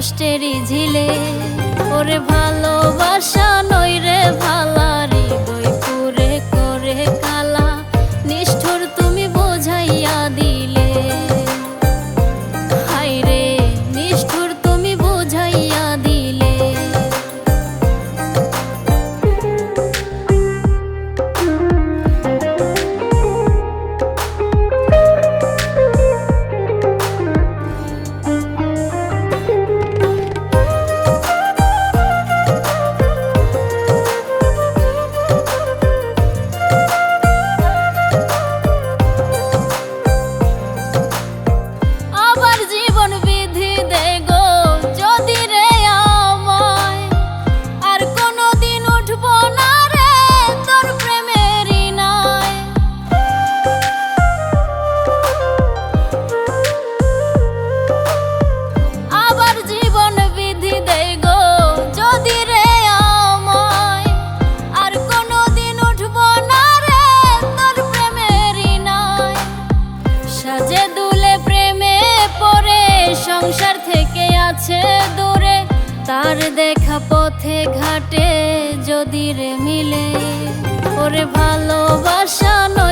কষ্টেরই ঝিলে ওরে ভালোবাসা নই রে ভালো। দুলে প্রেমে পরে সংসার থেকে আছে দূরে। তার দেখা পথে ঘাটে যদি রে মিলে, ওরে ভালোবাসানো